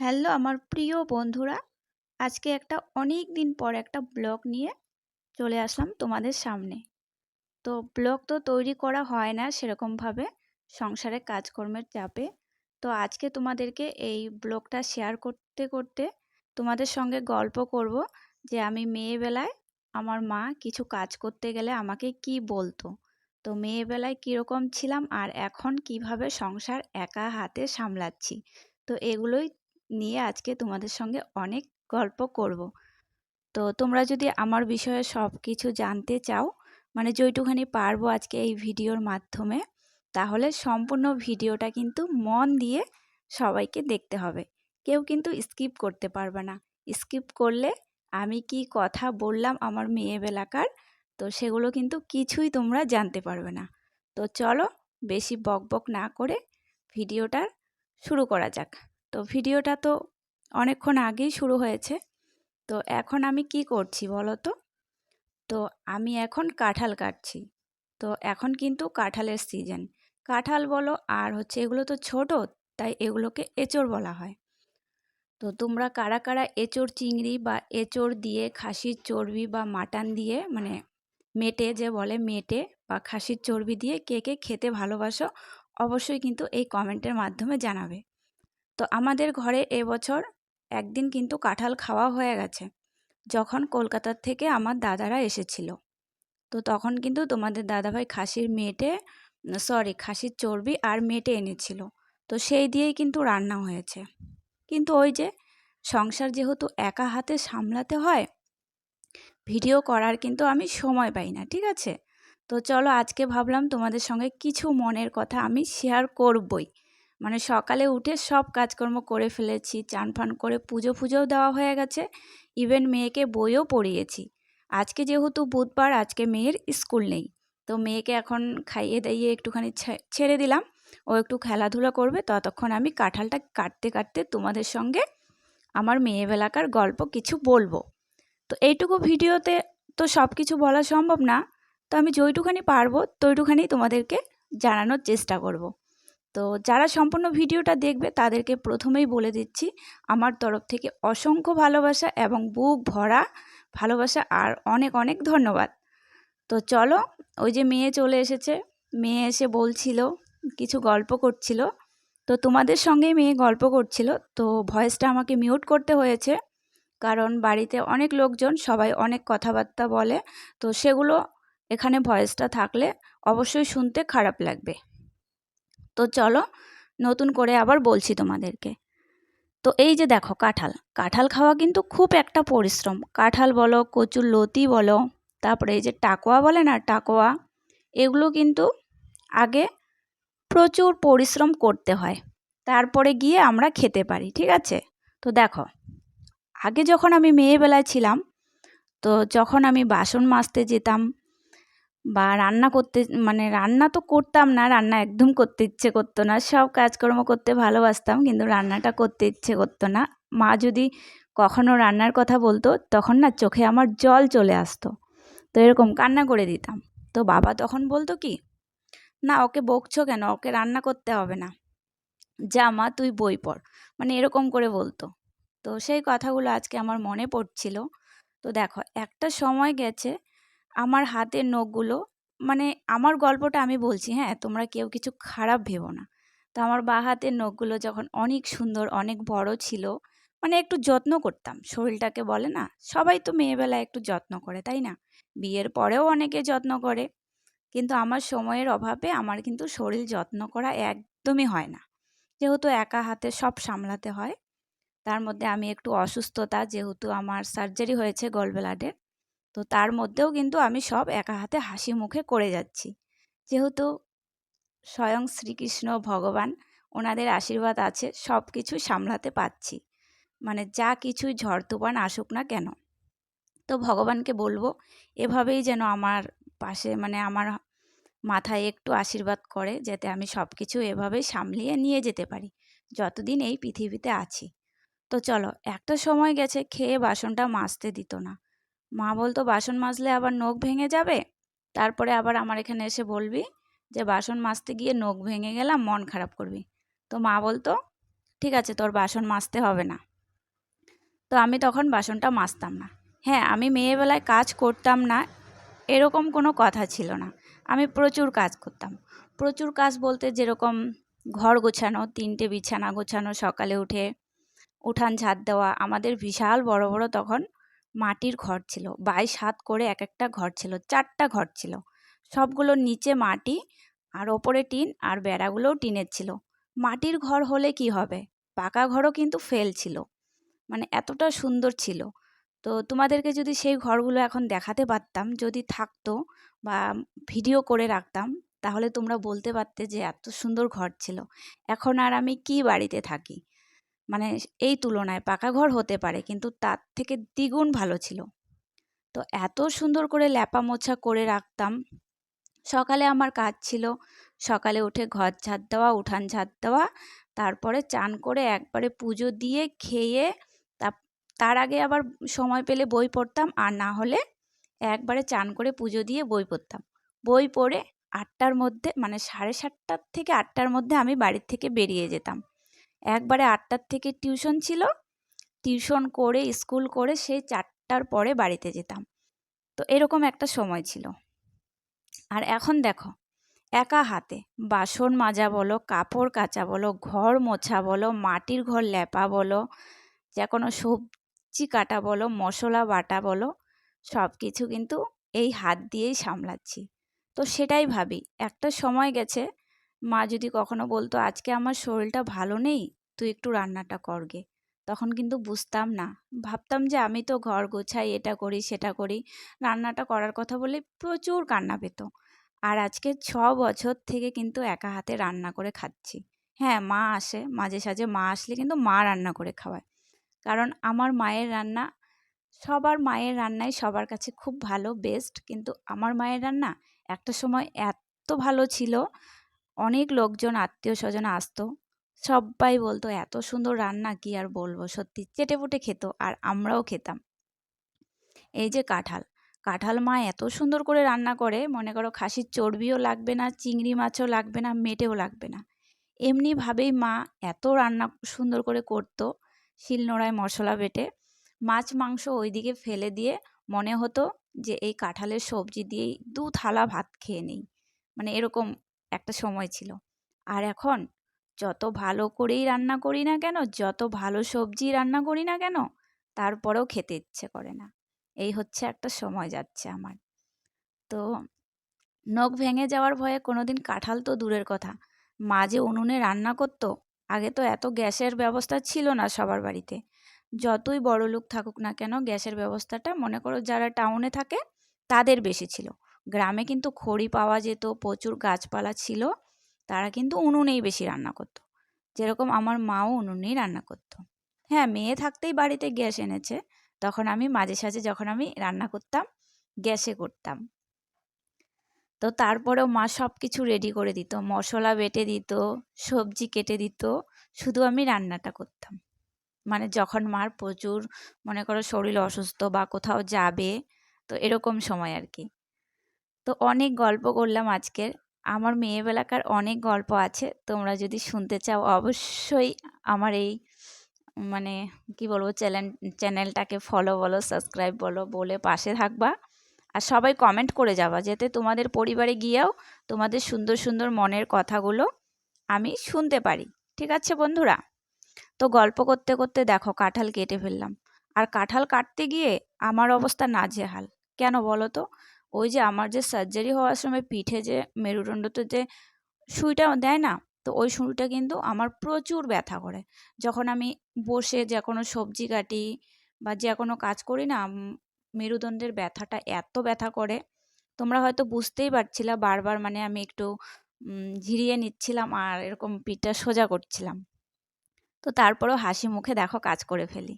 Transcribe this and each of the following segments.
Hello, আমার প্রিয় বন্ধুরা। আজকে একটা অনেক দিন পর একটা ব্লগ নিয়ে চলে আসলাম তোমাদের সামনে। তো ব্লগ তো তৈরি করা হয় না সেরকমভাবে সংসারে কাজকর্মের চাপে। তো আজকে তোমাদেরকে এই ব্লগটা শেয়ার করতে করতে তোমাদের সঙ্গে গল্প করব যে আমি মেয়েবেলায় আমার মা কিছু কাজ করতে গেলে আমাকে কি বলতো। তো মেয়েবেলায় কীরকম ছিলাম আর এখন কীভাবে সংসার একা হাতে সামলাচ্ছি। তো এগুলোই নিয়ে আজকে তোমাদের সঙ্গে অনেক গল্প করব। তো তোমরা যদি আমার বিষয়ে সব কিছু জানতে চাও মানে যেইটুখানি পারব আজকে এই ভিডিওর মাধ্যমে, তাহলে সম্পূর্ণ ভিডিওটা কিন্তু মন দিয়ে সবাইকে দেখতে হবে। কেউ কিন্তু স্কিপ করতে পারবে না। স্কিপ করলে আমি কি কথা বললাম আমার মেয়েবেলাকার তো সেগুলো কিন্তু কিছুই তোমরা জানতে পারবে না। তো চলো বেশি বক বক না করে ভিডিওটার শুরু করা যাক। তো ভিডিওটা তো অনেকক্ষণ আগেই শুরু হয়েছে। তো এখন আমি কি করছি বলো তো? তো আমি এখন কাঁঠাল কাটছি। তো এখন কিন্তু কাঁঠালের সিজন কাঁঠাল বলো আর হচ্ছে এগুলো তো ছোট, তাই এগুলোকে এঁচড় বলা হয়। তো তোমরা কারা কারা এঁচড় চিংড়ি বা এঁচড় দিয়ে খাসির চর্বি বা মাটান দিয়ে মানে মেটে যে বলে মেটে বা খাসির চর্বি দিয়ে কে কে খেতে ভালোবাসো, অবশ্যই কিন্তু এই কমেন্টের মাধ্যমে জানাবে। তো আমাদের ঘরে এবছর একদিন কিন্তু কাঁঠাল খাওয়া হয়ে গেছে। যখন কলকাতার থেকে আমার দাদারা এসেছিল। তো তখন কিন্তু তোমাদের দাদাভাই খাসির মেটে সরি, খাসির চর্বি আর মেটে এনেছিল। তো সেই দিয়েই কিন্তু রান্না হয়েছে। কিন্তু ওই যে সংসার যেহেতু একা হাতে সামলাতে হয়, ভিডিও করার কিন্তু আমি সময় পাই না, ঠিক আছে? তো চলো আজকে ভাবলাম তোমাদের সঙ্গে কিছু মনের কথা আমি শেয়ার করবই। মানে সকালে উঠে সব কাজকর্ম করে ফেলেছি চান ফান করে পুজো ফুজোও দেওয়া হয়ে গেছে ইভেন মেয়েকে বইও পড়িয়েছি। আজকে যেহেতু বুধবার, আজকে মেয়ের স্কুল নেই, তো মেয়েকে এখন খাইয়ে দাইয়ে একটুখানি ছেড়ে দিলাম। ও একটু খেলাধুলা করবে, ততক্ষণ আমি কাঁঠালটা কাটতে কাটতে তোমাদের সঙ্গে আমার মেয়েবেলাকার গল্প কিছু বলব। তো এইটুকু ভিডিওতে তো সব কিছু বলা সম্ভব না, তো আমি যেইটুখানি পারব তৈটুখানি তোমাদেরকে জানানোর চেষ্টা করব। তো যারা সম্পূর্ণ ভিডিওটা দেখবে, তাদেরকে প্রথমেই বলে দিচ্ছি, আমার তরফ থেকে অসংখ্য ভালোবাসা এবং বুক ভরা ভালোবাসা আর অনেক অনেক ধন্যবাদ। তো চলো, ওই যে মেয়ে চলে এসেছে। মেয়ে এসে বলছিল, কিছু গল্প করছিল। তো তোমাদের সঙ্গেই মেয়ে গল্প করছিল। তো ভয়েসটা আমাকে মিউট করতে হয়েছে, কারণ বাড়িতে অনেক লোকজন, সবাই অনেক কথাবার্তা বলে। তো সেগুলো এখানে ভয়েসটা থাকলে অবশ্যই শুনতে খারাপ লাগবে। তো চলো নতুন করে আবার বলছি তোমাদেরকে। তো এই যে দেখো কাঁঠাল কাঁঠাল খাওয়া কিন্তু খুব একটা পরিশ্রম। কাঁঠাল বলো, কচুর লতি বলো, তারপরে এই যে টাকোয়া বলে না, টাকোয়া, এগুলো কিন্তু আগে প্রচুর পরিশ্রম করতে হয়। তারপরে গিয়ে আমরা খেতে পারি, ঠিক আছে? তো দেখো, আগে যখন আমি মেয়েবেলায় ছিলাম, তো যখন আমি বাসন মাজতে যেতাম বা রান্না করতে মানে রান্না তো করতাম না, রান্না একদম করতে ইচ্ছে করতো না। সব কাজকর্ম করতে ভালোবাসতাম, কিন্তু রান্নাটা করতে ইচ্ছে করতো না। মা যদি কখনও রান্নার কথা বলতো, তখন না চোখে আমার জল চলে আসতো। তো এরকম কান্না করে দিতাম। তো বাবা তখন বলতো কি, না, ওকে বকছো কেন? ওকে রান্না করতে হবে না। যা মা, তুই বই পড়। মানে এরকম করে বলতো। তো সেই কথাগুলো আজকে আমার মনে পড়ছিল। তো দেখো, একটা সময় গেছে আমার হাতের নখগুলো মানে আমার গল্পটা আমি বলছি হ্যাঁ? তোমরা কেউ কিছু খারাপ ভেবো না। তো আমার বা হাতের নখগুলো যখন অনেক সুন্দর, অনেক বড় ছিল মানে একটু যত্ন করতাম। শরীরটাকে বলে না, সবাই তো মেয়েবেলায় একটু যত্ন করে, তাই না? বিয়ের পরেও অনেকে যত্ন করে। কিন্তু আমার সময়ের অভাবে আমার কিন্তু শরীর যত্ন করা একদমই হয় না। যেহেতু একা হাতে সব সামলাতে হয়, তার মধ্যে আমি একটু অসুস্থতা, যেহেতু আমার সার্জারি হয়েছে গলব্লাডের তো তার মধ্যেও কিন্তু আমি সব একা হাতে হাসি মুখে করে যাচ্ছি। যেহেতু স্বয়ং শ্রীকৃষ্ণ ভগবান, ওনাদের আশীর্বাদ আছে সব কিছু সামলাতে পাচ্ছি মানে যা কিছুই ঝড় তুফান আসুক না কেন। তো ভগবানকে বলব, এভাবেই যেন আমার পাশে মানে আমার মাথায় একটু আশীর্বাদ করে, যাতে আমি সব কিছু এভাবেই সামলিয়ে নিয়ে যেতে পারি, যতদিন এই পৃথিবীতে আছি। তো চলো, একটা সময় গেছে, খেয়ে বাসনটা মাজতে দিত না। মা বলতো, বাসন মাজলে আবার নখ ভেঙে যাবে? তারপরে আবার আমার এখানে এসে বলবি যে, বাসন মাজতে গিয়ে নখ ভেঙে গেলাম, মন খারাপ করবি। তো মা বলতো, ঠিক আছে, তোর বাসন মাজতে হবে না। তো আমি তখন বাসনটা মাজতাম না। হ্যাঁ আমি মেয়েবেলায় কাজ করতাম না, এরকম কোনো কথা ছিল না। আমি প্রচুর কাজ করতাম। প্রচুর কাজ বলতে যেরকম ঘর গোছানো, তিনটে বিছানা গোছানো, সকালে উঠে উঠান ঝাঁট দেওয়া, আমাদের বিশাল বড় বড় তখন মাটির ঘর ছিল। বাই সাত করে এক একটা ঘর ছিল, চারটা ঘর ছিল। সবগুলোর নিচে মাটি, আর ওপরে টিন, আর বেড়াগুলোও টিনের ছিল। মাটির ঘর হলে কি হবে? পাকা ঘরও কিন্তু ফেল ছিল। মানে এতটা সুন্দর ছিল। তো তোমাদেরকে যদি সেই ঘরগুলো এখন দেখাতে পারতাম, যদি থাকতো বা ভিডিও করে রাখতাম, তাহলে তোমরা বলতে পারতে যে এত সুন্দর ঘর ছিল। এখন আর আমি কি বাড়িতে থাকি? মানে এই তুলনায় পাকা ঘর হতে পারে, কিন্তু তার থেকে দ্বিগুণ ভালো ছিল। তো এত সুন্দর করে ল্যাপা মোছা করে রাখতাম। সকালে আমার কাজ ছিল, সকালে উঠে ঘর ঝাঁট দেওয়া, উঠান ঝাঁট দেওয়া, তারপরে চান করে একবারে পুজো দিয়ে খেয়ে তার আগে আবার সময় পেলে বই পড়তাম, আর না হলে একবারে চান করে পুজো দিয়ে বই পড়তাম। বই পড়ে আটটার মধ্যে মানে সাড়ে সাতটার থেকে আটটার মধ্যে আমি বাড়ির থেকে বেরিয়ে যেতাম। একবারে আটটার থেকে টিউশন ছিল। টিউশন করে, স্কুল করে সেই চারটার পরে বাড়িতে যেতাম। তো এরকম একটা সময় ছিল। আর এখন দেখো, একা হাতে বাসন মাজা বলো, কাপড় কাচা বলো, ঘর মোছা বলো, মাটির ঘর লেপা বলো, যে কোনো সবজি কাটা বলো, মশলা বাটা বলো সব কিছু কিন্তু এই হাত দিয়েই সামলাচ্ছি। তো সেটাই ভাবি, একটা সময় গেছে মা যদি কখনো বলতো, আজকে আমার শরীরটা ভালো নেই, তুই একটু রান্নাটা করগে। তখন কিন্তু বুঝতাম না। ভাবতাম যে আমি তো ঘর গোছাই, এটা করি, সেটা করি। রান্নাটা করার কথা বলে প্রচুর কান্না পেত। আর আজকে ছ বছর থেকে কিন্তু একা হাতে রান্না করে খাচ্ছি। হ্যাঁ মা আসে, মাঝে সাঝে মা আসলে কিন্তু মা রান্না করে খাওয়ায়। কারণ আমার মায়ের রান্না, সবার মায়ের রান্নাই সবার কাছে খুব ভালো বেস্ট কিন্তু আমার মায়ের রান্না একটা সময় এত ভালো ছিল অনেক লোকজন আত্মীয় স্বজন আসতো। সবাই বলতো, এত সুন্দর রান্না, কি আর বলব? সত্যি চেটেপুটে খেত আর আমরাও খেতাম। এই যে কাঁঠাল কাঁঠাল মা এত সুন্দর করে রান্না করে, মনে করো খাসির চর্বিও লাগবে না, চিংড়ি মাছও লাগবে না, মেটেও লাগবে না। এমনিভাবেই মা এত রান্না সুন্দর করে করতো, শিলনোড়ায় মশলা বেটে। মাছ, মাংস ওইদিকে ফেলে দিয়ে মনে হতো যে, এই কাঁঠালের সবজি দিয়েই দু থালা ভাত খেয়ে নেই। মানে এরকম একটা সময় ছিল। আর এখন যত ভালো করেই রান্না করি না কেন, যত ভালো সবজি রান্না করি না কেন, তারপরেও খেতে ইচ্ছে করে না। এই হচ্ছে একটা সময় যাচ্ছে আমার। তো নখ ভেঙে যাওয়ার ভয়ে কোনো দিন কাঁঠাল তো দূরের কথা। মা যে উনুনে রান্না করতো, আগে তো এত গ্যাসের ব্যবস্থা ছিল না সবার বাড়িতে। যতই বড় লোক থাকুক না কেন, গ্যাসের ব্যবস্থাটা মনে করো যারা টাউনে থাকে, তাদের বেশি ছিল। গ্রামে কিন্তু খড়ি পাওয়া যেত, প্রচুর গাছপালা ছিল, তারা কিন্তু উনুনেই বেশি রান্না করতো। যেরকম আমার মাও উনুনেই রান্না করতো। হ্যাঁ মেয়ে থাকতেই বাড়িতে গ্যাস এনেছে, তখন আমি মাঝে সাঝে যখন আমি রান্না করতাম, গ্যাসে করতাম। তো তারপরেও মা সব কিছু রেডি করে দিত, মশলা বেটে দিত, সবজি কেটে দিত, শুধু আমি রান্নাটা করতাম। মানে যখন মার প্রচুর, মনে করো শরীর অসুস্থ বা কোথাও যাবে, তো এরকম সময় আর কি। তো অনেক গল্প করলাম আজকের। আমার মেয়েবেলাকার অনেক গল্প আছে, তোমরা যদি শুনতে চাও অবশ্যই আমার এই মানে কি বলব চ্যানেল, চ্যানেলটাকে ফলো বলো সাবস্ক্রাইব বলো, বলে পাশে থাকবা। আর সবাই কমেন্ট করে যাবা যাতে তোমাদের পরিবারে গিয়েও তোমাদের সুন্দর সুন্দর মনের কথাগুলো আমি শুনতে পারি। ঠিক আছে বন্ধুরা? তো গল্প করতে করতে দেখো কাঁঠাল কেটে ফেললাম। আর কাঁঠাল কাটতে গিয়ে আমার অবস্থা নাজেহাল। কেন বলো তো? ওই যে আমার যে সার্জারি হওয়ার সময় পিঠে যে মেরুদণ্ডতে যে সুইটা দেয় না? তো ওই সুইটা কিন্তু আমার প্রচুর ব্যথা করে। যখন আমি বসে যে কোনো সবজি কাটি বা যে কোনো কাজ করি না মেরুদণ্ডের ব্যথাটা এত ব্যথা করে। তোমরা হয়তো বুঝতেই পারছিলা, বারবার মানে আমি একটু ঝিরিয়ে নিচ্ছিলাম আর এরকম পিঠটা সোজা করছিলাম। তো তারপরেও হাসি মুখে দেখো কাজ করে ফেলি।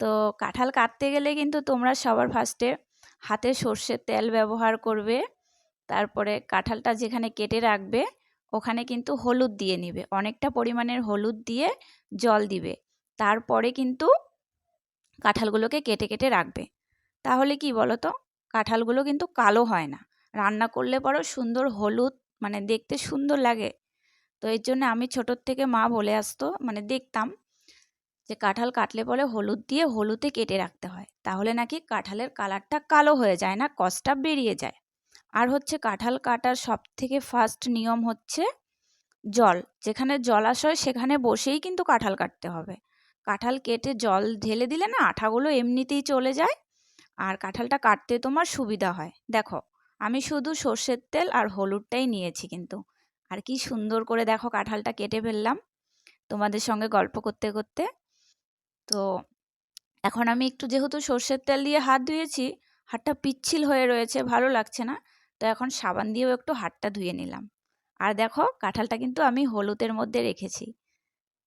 তো কাঁঠাল কাটতে গেলে কিন্তু তোমরা সবার ফার্স্টে হাতে সর্ষের তেল ব্যবহার করবে, তারপরে কাঁঠালটা যেখানে কেটে রাখবে, ওখানে কিন্তু হলুদ দিয়ে নিবে। অনেকটা পরিমাণের হলুদ দিয়ে জল দিবে। তারপরে কিন্তু কাঁঠালগুলোকে কেটে কেটে রাখবে। তাহলে কি বলো তো কাঁঠালগুলো কিন্তু কালো হয় না। রান্না করলে পরও সুন্দর হলুদ মানে দেখতে সুন্দর লাগে। তো এর জন্য আমি ছোটোর থেকে মা বলে আসতো মানে দেখতাম যে কাঁঠাল কাটলে পরে হলুদ দিয়ে হলুদে কেটে রাখতে হয়। তাহলে নাকি কাঁঠালের কালারটা কালো হয়ে যায় না কষটা বেরিয়ে যায়। আর হচ্ছে কাঁঠাল কাটার সব থেকে ফার্স্ট নিয়ম হচ্ছে জল। যেখানে জলাশয় সেখানে বসেই কিন্তু কাঁঠাল কাটতে হবে। কাঁঠাল কেটে জল ঢেলে দিলে না আঠাগুলো এমনিতেই চলে যায়। আর কাঁঠালটা কাটতে তোমার সুবিধা হয়। দেখো, আমি শুধু সর্ষের তেল আর হলুদটাই নিয়েছি কিন্তু। আর কি সুন্দর করে দেখো কাঁঠালটা কেটে ফেললাম। তোমাদের সঙ্গে গল্প করতে করতে তো এখন আমি একটু যেহেতু সর্ষের তেল দিয়ে হাত ধুয়েছি, হাতটা পিচ্ছিল হয়ে রয়েছে, ভালো লাগছে না। তো এখন সাবান দিয়েও একটু হাতটা ধুয়ে নিলাম। আর দেখো, কাঁঠালটা কিন্তু আমি হলুদের মধ্যে রেখেছি।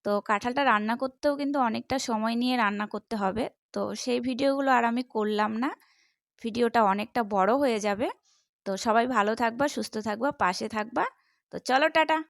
তো কাঁঠালটা রান্না করতেও কিন্তু অনেকটা সময় নিয়ে রান্না করতে হবে। তো সেই ভিডিওগুলো আর আমি করলাম না। ভিডিওটা অনেকটা বড় হয়ে যাবে। তো সবাই ভালো থাকবা, সুস্থ থাকবা, পাশে থাকবা। তো চলো, টাটা।